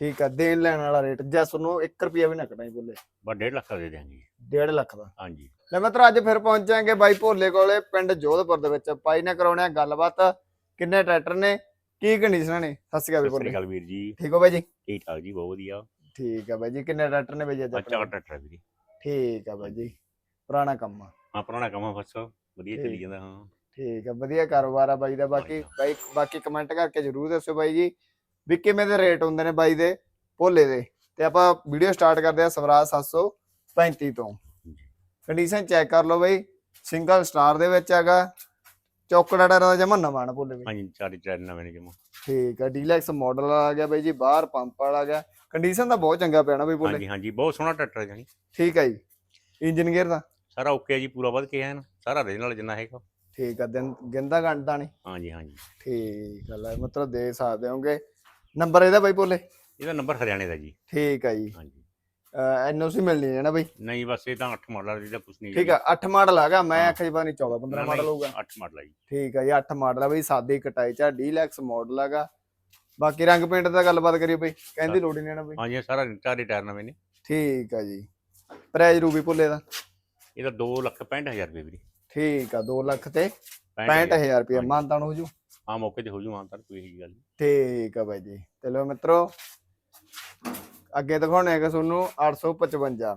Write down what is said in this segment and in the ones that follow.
ਠੀਕ ਆ ਦੇਣ ਲੈਣ ਵਾਲਾ ਰੇਟ ਜੈਸ ਨੂੰ 1 ਰੁਪਿਆ ਵੀ ਨਾ ਕਟਾਈ ਬੋਲੇ। ਬਸ 1.5 ਲੱਖ ਦਾ ਦੇ ਦਿਆਂਗੇ ਜੀ। 1.5 ਲੱਖ ਦਾ। ਹਾਂਜੀ। ਲੈ ਮਿੱਤਰ ਅੱਜ ਫਿਰ ਪਹੁੰਚਾਂਗੇ ਬਾਈ ਭੋਲੇ ਕੋਲੇ ਪਿੰਡ ਜੋਧਪੁਰ ਦੇ ਵਿੱਚ। ਬਾਈ ਨੇ ਕਰਾਉਣੇ ਆ ਗੱਲਬਾਤ। ਕਿੰਨੇ ਟਰੈਕਟਰ ਨੇ ਕੀ ਕੰਡੀਸ਼ਨਾਂ ਨੇ? ਸਤਿ ਸ਼੍ਰੀ ਅਕਾਲ ਸਤਿ ਵੀ ਸ੍ਰੀ ਭੋਲੇ ਅਕਾਲ ਵੀਰ ਜੀ। ਠੀਕ ਹੋ ਬਾਈ ਜੀ? ਠੀਕ ਠਾਕ ਜੀ ਬਹੁਤ ਵਧੀਆ। ਠੀਕ ਆ ਬਾਈ ਜੀ ਕਿੰਨੇ ਟਰੈਕਟਰ ਨੇ ਬਾਈ ਜੀ ਅੱਜ ਚਾਰ? ਟਰੈਕਟਰ ਵੀਰੇ। ਠੀਕ ਆ ਬਾਈ ਜੀ ਪੁਰਾਣਾ ਕੰਮ ਆ। ਹਾਂ ਪੁਰਾਣਾ ਕੰਮ ਆ ਬਸ ਵਧੀਆ ਚੱਲੀ। ਜਾਂਦਾ ਹਾਂ। ਠੀਕ ਆ ਵਧੀਆ ਕਾਰੋਬਾਰ ਆ ਬਾਈ ਦਾ। ਬਾਕੀ ਬਾਈ ਬਾਕੀ ਕਮੈਂਟ ਕਰਕੇ ਜਰੂਰ ਦੱਸਿਓ ਬਾਈ ਜੀ। ਵੀ ਕਿਵੇਂ ਦੇ ਰੇਟ ਹੁੰਦੇ ਨੇ ਬਾਈ ਦੇ ਭੋਲੇ ਦੇ। ਤੇ ਆਪਾਂ ਵੀਡੀਓ ਸਟਾਰਟ ਕਰਦੇ ਆ ਸਵਰਾਜ 735 ਤੋਂ। ਕੰਡੀਸ਼ਨ ਚੈੱਕ ਕਰ ਲਓ ਬਾਈ। ਸਿੰਗਲ ਸਟਾਰ ਦੇ ਵਿੱਚ ਹੈਗਾ। ਚੌਕੜਾ ਦਾ ਜਮਾ ਨਵਾਂ ਨਾ ਭੋਲੇ ਬਾਈ ਹਾਂਜੀ ਚਾਰ ਟਰੈਕਟਰ ਨਵੇਂ ਨੇ ਜਮਾ। ਠੀਕ ਆ ਡੀਲੈਕਸ ਮਾਡਲ ਆ ਗਿਆ ਬਾਈ ਜੀ ਬਾਹਰ ਪੰਪ ਵਾਲਾ ਆ ਗਿਆ। ਕੰਡੀਸ਼ਨ ਤਾਂ ਬਹੁਤ ਚੰਗਾ ਪਿਆ ਨਾ ਬਾਈ ਭੋਲੇ। ਹਾਂਜੀ ਹਾਂਜੀ ਬਹੁਤ ਸੋਹਣਾ ਟਰੈਕਟਰ ਜਾਨੀ ਠੀਕ ਆ ਜੀ। ਇੰਜਨ ਗੇਅਰ ਦਾ। ਸਾਰਾ ਓਕੇ ਜੀ ਪੂਰਾ ਵੱਧ ਕੇ ਹੈ ਨਾ। ਸਾਰਾ ਰੀਜਨਲ ਜਿੰਨਾ ਹੈਗਾ। ਠੀਕ ਆ ਦਿਨ ਗਿੰਦਾ ਗੰਡਾ ਨਹੀਂ ਹਾਂਜੀ ਹਾਂਜੀ। ਠੀਕ ਆ ਲੈ ਮਤਲਬ ਦੇ ਸਕਦੇ ਹੋਗੇ। ਨੰਬਰ ਇਹਦਾ ਬਾਈ ਭੋਲੇ ਇਹਦਾ ਨੰਬਰ ਹਰਿਆਣੇ ਦਾ ਜੀ। ਠੀਕ ਆ ਜੀ। ਹਾਂਜੀ। ਐਨਓਸੀ ਮਿਲਣੀ ਹੈ ਨਾ ਬਾਈ? ਨਹੀਂ ਬਸ ਇਹ ਤਾਂ 8 ਮਾਡਲ ਦਾ ਕੁਝ ਨਹੀਂ ਠੀਕ ਆ 8 ਮਾਡਲ ਹੈਗਾ ਮੈਂ। ਆਖਿਆ ਜੀ ਪਤਾ ਨਹੀਂ 14 15 ਮਾਡਲ ਹੋਊਗਾ। 8 ਮਾਡਲ ਆ ਜੀ। ਠੀਕ ਆ ਜੀ 8 ਮਾਡਲ ਆ ਬਈ। ਸਾਦੀ ਕਟਾਈ ਚ ਡੀਲੈਕਸ ਮਾਡਲ ਹੈਗਾ। ਬਾਕੀ ਰੰਗ ਪੇਂਟ ਦਾ ਗੱਲਬਾਤ ਕਰੀਏ ਬਈ। ਕਹਿੰਦੀ ਲੋੜ ਹੀ ਨਹੀਂ ਨਾ ਬਈ। ਹਾਂਜੀ ਸਾਰਾ ਚਾਰੇ ਟਾਇਰ ਨਵੇਂ ਨੇ। ਠੀਕ ਆ ਜੀ। ਪ੍ਰਾਈਜ਼ ਰੂਬੀ ਭੁੱਲੇ ਦਾ। ਇਹਦਾ 2 ਲੱਖ 65000 ਰੁਪਏ ਵੀਰੇ। ਠੀਕ ਆ 2 ਲੱਖ ਤੇ 65,000 65000 ਰੁਪਏ। ਮਾਨਤਾਨ ਹੋ ਜੂ। ਹਾਂ ਮੌਕੇ ਤੇ ਹੋ ਜੂ ਆਂਤਰ ਕੋਈ ਇਹੀ ਗੱਲ ਨਹੀਂ ਠੀਕ ਆ ਬਾਈ ਜੀ। ਚਲੋ ਮਿੱਤਰੋ ਅੱਗੇ ਦਿਖਾਉਣੇ ਹੈਗਾ ਤੁਹਾਨੂੰ 855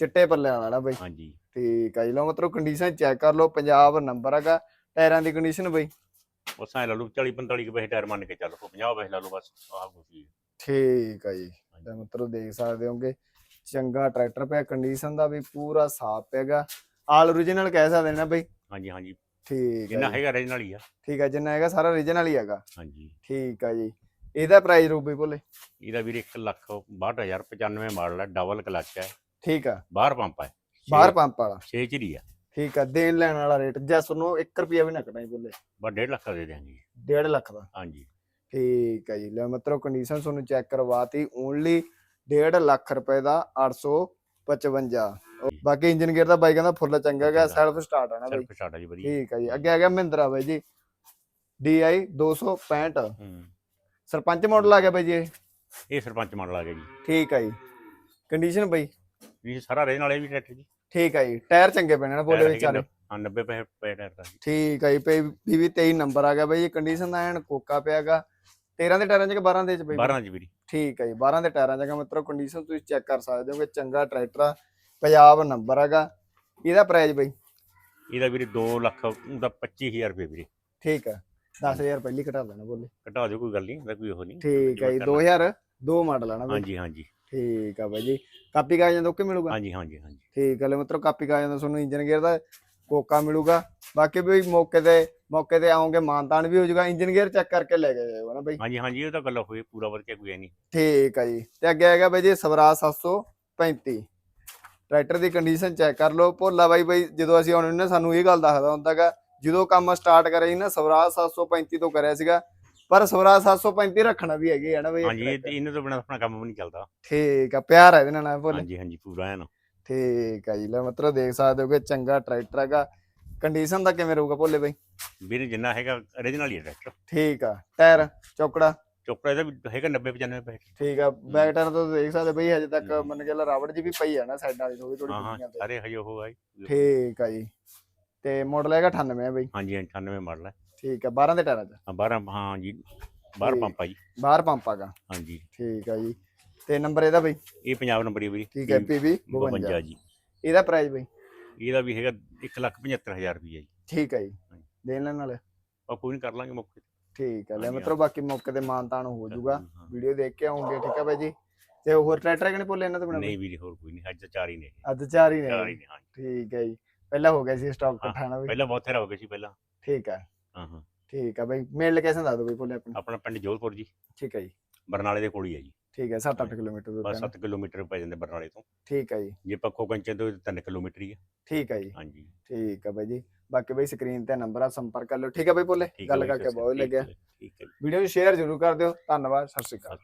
ਚਿੱਟੇ ਪੱਲੇ ਵਾਲਾ ਨਾ ਬਾਈ। ਹਾਂਜੀ। ਠੀਕ ਆ ਜੀ। ਲਓ ਮਿੱਤਰੋ ਕੰਡੀਸ਼ਨ ਚੈੱਕ ਕਰ ਲਓ ਪੰਜਾਬ ਨੰਬਰ ਹੈਗਾ ਟਾਇਰਾਂ ਦੀ ਕੰਡੀਸ਼ਨ ਬਈ। ਬਸ ਐ ਲਾ ਲਓ 40 45 ਕੁ ਪੈਸੇ ਟਾਇਰ ਮੰਨ ਕੇ ਚੱਲ ਪੋ 50 ਪੈਸੇ ਲਾ ਲਓ ਬਸ ਆਹ ਹੈ। ਠੀਕ ਆ ਜੀ। ਤੇ ਮਿੱਤਰੋ ਦੇਖ ਸਕਦੇ ਹੋਗੇ ਚੰਗਾ ਟਰੈਕਟਰ ਪਿਆ ਕੰਡੀਸ਼ਨ ਦਾ ਵੀ ਪੂਰਾ ਸਾਫ਼ ਪਿਆਗਾ ਆਲ origignal ਕਹਿ ਸਕਦੇ ਨੇ ਨਾ ਬਈ। ਹਾਂਜੀ ਹਾਂਜੀ। ਠੀਕ ਜਿੰਨਾ। ਹੈਗਾ ਰੀਜਨਲ ਹੀ ਆ। ਠੀਕ ਆ ਜਿੰਨਾ ਹੈਗਾ ਸਾਰਾ origignal ਹੀ ਹੈਗਾ। ਹਾਂਜੀ। ਠੀਕ ਆ ਜੀ। ਇਹਦਾ ਪ੍ਰਾਈਸ ਰੂਬੀ ਬੋਲੇ ਇਹਦਾ ਵੀਰੇ 1 ਲੱਖ 62000 95 ਮਾਡਲ ਹੈ ਡਬਲ ਕਲਚ ਹੈ ਠੀਕ ਆ। ਬਾਹਰ ਪੰਪ ਹੈ ਬਾਹਰ ਪੰਪ ਵਾਲਾ। 6 ਚ ਹੀ ਆ। ਠੀਕ ਆ ਦੇਣ ਲੈਣ ਵਾਲਾ ਰੇਟ ਜੈਸ ਨੂੰ 1 ਰੁਪਿਆ ਵੀ ਨਾ ਕਟਾਈ ਬੋਲੇ। ਬਸ 1.5 ਲੱਖ ਦਾ ਦੇ ਦਿਆਂਗੇ ਜੀ। 1.5 ਲੱਖ ਦਾ। ਹਾਂਜੀ। ਠੀਕ ਆ ਜੀ। ਲੈ ਮਿੱਤਰੋ ਕੰਡੀਸ਼ਨ ਤੁਹਾਨੂੰ ਚੈੱਕ ਕਰਵਾਤੀ। ਓਨਲੀ 1.5 ਲੱਖ ਰੁਪਏ ਦਾ 855 ਬਾਕੀ ਇੰਜਨ ਗੇਅਰ ਦਾ ਬਾਈ ਕਹਿੰਦਾ ਫੁੱਲ ਚੰਗਾ ਚੰਗਾ। ਸੈਲਫ ਸਟਾਰਟ ਆ ਨਾ ਬਾਈ। ਸੈਲਫ ਸਟਾਰਟ ਆ ਜੀ ਵਧੀਆ। ਠੀਕ ਆ ਜੀ। ਅੱਗੇ ਆ ਗਿਆ ਮਹਿੰਦਰਾ ਬਾਈ ਜੀ। DI 265 ਹੂੰ। ਸਰਪੰਚ ਮਾਡਲ ਆ ਗਿਆ ਬਾਈ ਜੀ ਇਹ। ਸਰਪੰਚ ਮਾਡਲ ਆ ਗਿਆ ਜੀ। ਠੀਕ ਆ ਜੀ। ਕੰਡੀਸ਼ਨ ਬਾਈ? ਇਹ ਸਾਰਾ ਰੀਜਨਲ ਇਹ ਵੀ ਟਰੈਕਟਰ ਜੀ। ਠੀਕ ਆ ਜੀ। ਟਾਇਰ ਚੰਗੇ ਪੈਣੇ ਨੇ ਬੋਲੇ ਟਾਇਰ ਵਿੱਚ ਹੈਗੇ ਚਾਰੇ ਨ- ਹਾਂ 90 ਪੈਸੇ ਪਏ ਟਾਇਰ ਦਾ ਠੀਕ ਆ ਜੀ। ਪੀਵੀ 23 ਨੰਬਰ ਆ ਗਿਆ ਬਾਈ ਜੀ। ਕੰਡੀਸ਼ਨ ਦਾ ਐਨ ਕੋਕਾ ਪਿਆਗਾ 13 ਦੇ ਟਾਇਰਾਂ ਚ ਕਿ 12 ਦੇ ਚ ਬਾਈ? 12 ਜੀ ਵੀਰੇ। ਠੀਕ ਹੈ ਜੀ। 12 ਦੇ ਟਾਇਰਾਂ ਜਗਾ ਮਿੱਤਰੋ ਕੰਡੀਸ਼ਨ ਤੁਸੀਂ ਚੈੱਕ ਕਰ ਸਕਦੇ ਹੋ ਕਿ ਚੰਗਾ ਟਰੈਕਟਰ ਆ। ਪੰਜਾਬ ਨੰਬਰ ਹੈਗਾ। ਇਹਦਾ ਪ੍ਰਾਈਸ ਬਈ? ਇਹਦਾ ਵੀਰੇ 2 ਲੱਖ ਦਾ 25000 ਰੁਪਏ ਵੀਰੇ। ਠੀਕ ਹੈ 10000 ਪਹਿਲੀ ਘਟਾ ਦੇਣਾ ਬੋਲੇ। ਘਟਾ ਦਿਓ ਕੋਈ ਗੱਲ ਨਹੀਂ ਇਹਦਾ ਕੋਈ ਉਹ ਨਹੀਂ। ਠੀਕ ਹੈ ਜੀ ਕਰਨਾ। 2002 ਮਾਡਲ ਆ ਨਾ ਹਾਂਜੀ ਹਾਂਜੀ। ਠੀਕ ਆ ਬਾਈ ਜੀ। ਕਾਪੀ ਕਾਗਜ਼ਾਂ ਤੋਂ ਕਿ ਮਿਲੂਗਾ? ਹਾਂਜੀ ਹਾਂਜੀ ਹਾਂਜੀ। ਠੀਕ ਹੈ ਲੈ ਮਿੱਤਰੋ ਕਾਪੀ ਕਾਗਜ਼ਾਂ ਦਾ ਤੁਹਾਨੂੰ ਇੰਜਨ ਗੇਅਰ ਦਾ ਕੋਕਾ ਮਿਲੂਗਾ। ਬਾਕੀ ਵੀ ਮੌਕੇ ਤੇ ਮੌਕੇ ਤੇ ਆਓਗੇ ਮਾਨਤਾਨ ਵੀ ਹੋ ਜਾਊਗਾ। ਇੰਜਨ ਗੇਅਰ ਚੈੱਕ ਕਰਕੇ ਲੈ ਕੇ ਜਾਇਓ ਨਾ ਬਾਈ। ਹਾਂਜੀ ਹਾਂਜੀ ਇਹ ਤਾਂ ਗੱਲ ਹੋਈ ਪੂਰਾ ਵਧ ਕੇ ਕੋਈ ਨਹੀਂ। ਠੀਕ ਆ ਜੀ। ਤੇ ਅੱਗੇ ਹੈਗਾ ਬਾਈ ਜੀ ਸਵਰਾਜ 735 ਟਰੈਕਟਰ ਦੀ ਕੰਡੀਸ਼ਨ ਚੈੱਕ ਕਰ ਲਓ। ਭੋਲਾ ਬਾਈ ਬਾਈ ਜਦੋਂ ਅਸੀਂ ਆਉਣੇ ਨੇ ਸਾਨੂੰ ਇਹ ਗੱਲ ਦੱਸਦਾ ਹੁੰਦਾਗਾ ਜਦੋਂ ਕੰਮ ਸਟਾਰਟ ਕਰਿਆ ਸੀ ਨਾ ਸਵਰਾਜ 735 ਤੋਂ ਕਰਿਆ ਸੀਗਾ। ਪਰ ਸਵਰਾਜ 735 ਰੱਖਣਾ ਵੀ ਹੈਗੇ ਆ ਨਾ ਬਾਈ। ਹਾਂਜੀ ਇਹ ਇਹਨੂੰ ਤੋਂ ਬਿਨਾ ਆਪਣਾ ਕੰਮ ਵੀ ਨਹੀਂ ਚੱਲਦਾ। ਠੀਕ ਆ ਪਿਆਰ ਹੈ ਇਹਦੇ ਨਾਲ ਭੋਲੇ। ਹਾਂਜੀ ਹਾਂਜੀ ਪੂਰਾ ਹੈ ਨਾ ਠੀਕ ਆ ਜੀ ਲੈ ਮਤਲਬ ਦੇਖ ਸਕਦੇ ਹੋ ਕਿ ਚੰਗਾ ਟਰੈਕਟਰ ਹੈਗਾ। ਕੰਡੀਸ਼ਨ ਦਾ ਕਿਵੇਂ ਰਹੂਗਾ ਭੋਲੇ ਬਾਈ? ਵੀਰੇ ਜਿੰਨਾ ਹੈਗਾ ਰੀਜਨਲ ਹੀ ਹੈ ਟਰੈਕਟਰ। ਠੀਕ ਆ ਟਾਇਰ ਚੌਕੜਾ। ਚੋਪੜਾ ਇਹਦਾ ਵੀ ਹੈਗਾ 90 95 ਪੈਸੇ। ਠੀਕ ਆ ਬੈਕ ਟਾਇਰ ਤੋਂ ਦੇਖ ਸਕਦੇ ਬਈ ਹਜੇ ਤੱਕ। ਮੰਨ ਕੇ ਲਾ ਰਾਵੜ ਜੀ ਵੀ ਪਈ ਆ ਨਾ ਸਾਈਡਾਂ ਵਾਲੀ ਥੋੜੀ ਥੋੜੀ ਹਾਂ ਹਾਂ ਸਾਰੇ ਹਜੇ ਉਹ ਆਈ ਠੀਕ ਆ ਜੀ। ਤੇ ਮਾਡਲ ਹੈਗਾ 98 ਆ ਬਈ। ਹਾਂਜੀ 98 ਮਾਡਲ ਹੈ ਠੀਕ ਆ 12 ਦੇ ਟਾਇਰਾਂ 'ਚ। ਹਾਂ 12 ਹਾਂ ਜੀ 12 ਠੀਕ। ਪੰਪ ਆ ਜੀ। ਬਾਹਰ ਪੰਪ ਆਗਾ ਹਾਂਜੀ। ਠੀਕ ਆ ਜੀ। ਤੇ ਨੰਬਰ ਇਹਦਾ ਬਈ? ਇਹ ਪੰਜਾਬ ਨੰਬਰ ਹੀ ਵੀਰੇ ਠੀਕ ਹੈ ਪੀਬੀ 52 52 ਜੀ। ਇਹਦਾ ਪ੍ਰਾਈਸ ਬਈ? ਇਹਦਾ ਵੀ ਹੈਗਾ 175000 ਰੁਪਏ ਜੀ। ਠੀਕ ਆ ਜੀ। ਦੇਣ ਲੈਣ ਵਾਲੇ? ਉਹ ਕੋਈ ਨਹੀਂ ਕਰ ਲਾਂਗੇ ਮੌਕੇ। ਠੀਕ ਆ ਲੈ ਮਿੱਤਰੋ ਬਾਕੀ ਮੌਕੇ ਤੇ ਮਾਨਤਾਨ ਹੋ ਜਾਊਗਾ। ਹਾਂ। ਵੀਡੀਓ ਦੇਖ ਕੇ ਆਉਂਗੇ ਠੀਕ ਆ ਬਾਈ ਜੀ? ਤੇ ਹੋਰ ਟਰੈਕਟਰ ਕਿਨੇ ਭੁੱਲੇ ਇਹਨਾਂ ਤੋਂ ਬਿਨਾਂ ਨਹੀਂ ਵੀਰੇ ਹੋਰ ਕੋਈ ਨਹੀਂ ਅੱਜ ਤਾਂ ਚਾਰ ਹੀ ਨੇ। ਅੱਜ ਚਾਰ ਹੀ ਚਾਰ ਨੇ ਹੀ ਨੇ ਹਾਂ ਠੀਕ ਹੈ ਜੀ। ਪਹਿਲਾਂ ਹੋ ਗਿਆ ਸੀ ਸਟਾਕ ਇਕੱਠਾ ਨਾ ਬਈ ਪਹਿਲਾਂ ਬਹੁਤ ਥੇਰਾ ਹੋ ਗਏ ਸੀ ਪਹਿਲਾਂ। ਠੀਕ ਆ। ਹਾਂ ਹਾਂ। ਠੀਕ ਆ ਬਈ ਮੇਨ ਲੋਕੇਸ਼ਨ ਦੱਸ ਦਿਓ ਬਈ ਭੁੱਲੇ ਆਪਣੀ। ਆਪਣਾ ਪਿੰਡ ਜੋਧਪੁਰ ਜੀ। ਠੀਕ ਹੈ ਜੀ। ਬਰਨਾਲੇ ਦੇ ਕੋਲ ਹੀ ਹੈ ਜੀ। ਠੀਕ ਹੈ 7-8 ਕਿਲੋਮੀਟਰ ਦੂਰ ਬਸ ਪੈਣਾ। 7 ਕਿਲੋਮੀਟਰ ਪੈ ਜਾਂਦੇ ਬਰਨਾਲੇ ਤੋਂ। ਠੀਕ ਹੈ ਜੀ। ਜੇ ਪੱਖੋ ਕੰਚੇ ਤੋਂ 3 ਕਿਲੋਮੀਟਰ ਹੀ ਹੈ ਠੀਕ ਹੈ ਜੀ। ਹਾਂਜੀ। ਠੀਕ ਆ ਬਾਈ ਜੀ। ਬਾਕੀ ਬਈ ਸਕਰੀਨ ਤੇ ਨੰਬਰ ਆ ਸੰਪਰਕ ਕਰ ਲਿਓ। ਠੀਕ ਹੈ ਬਈ ਹੈ ਗੱਲ ਕਰਕੇ ਬਹੁਤ ਲੱਗਿਆ। ਠੀਕ ਹੈ ਵੀਡੀਓ ਨੂੰ ਸ਼ੇਅਰ ਜ਼ਰੂਰ ਕਰ ਦਿਓ। ਧੰਨਵਾਦ ਸਤਿ ਸ਼੍ਰੀ ਅਕਾਲ।